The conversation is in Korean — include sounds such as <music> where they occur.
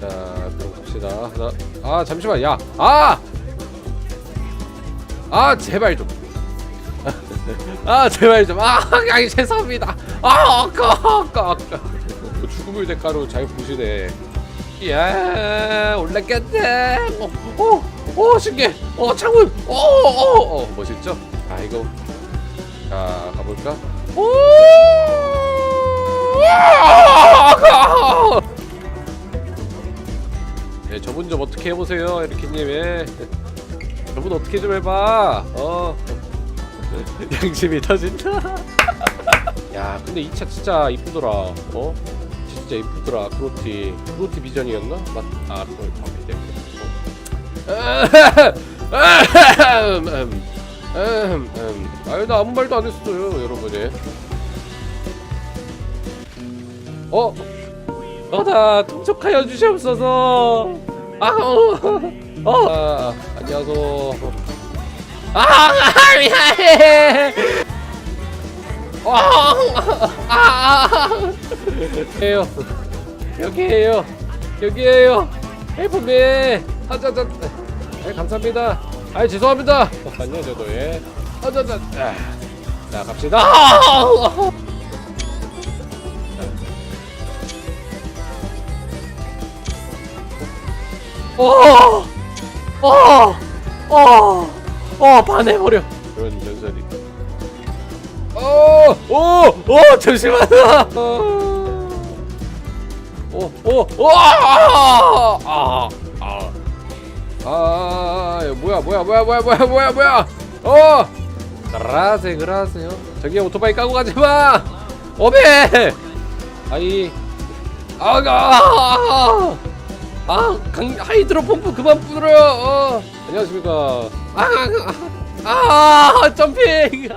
자 그럼 갑시다. 하나 아 잠시만 야아아 아, 제발 좀 아 <laughs> 제발 좀아 아, 죄송합니다. 아 아까 아까 아까. 그 죽음을 대가로 잘 보시네. 예 올랐겠네. 오오 오, 신기해. 어 창문. 오오오 멋있죠? 아 이거. 자 가볼까? 오! 아까 예, 저분 좀 어떻게 해보세요 이렇게님 예. <laughs> 저분 어떻게 좀 해봐 어 <laughs> 양심이 터진다 <laughs> 야 근데 이 차 진짜 이쁘더라 어? 진짜 이쁘더라 크로티 크로티 비전이었나? 맞.. 아 그걸 방패 때문에 어. 아유 나 아무 말도 안 했어요 여러분이 어? 어다 통촉하여 주시옵소서. 아우. 어. 아, 안녕하소. 아 미안해 와아아요. 어, 아, 아. 여기에요. 여기에요. 헬프미. 하자자 아, 감사합니다. 아 죄송합니다. 안녕 저도 예 하자자 아, 자 갑시다. 아, 어, 어. 어! 어! 어! 어! 반해버려. 그런 전설이. 어! 오! 오! 잠시만! 어! 오! 오! 오! 아! 아! 아! 아! 야, 뭐야 뭐야 뭐야 뭐야 뭐야 뭐야 뭐야! 어! 그라세 그라세요. 저기 오토바이 까고 가지 마. 어메! 아이. 아가! 아 강, 하이드로 펌프 그만 뿌려 어. 안녕하십니까. 아아아 아, 점핑.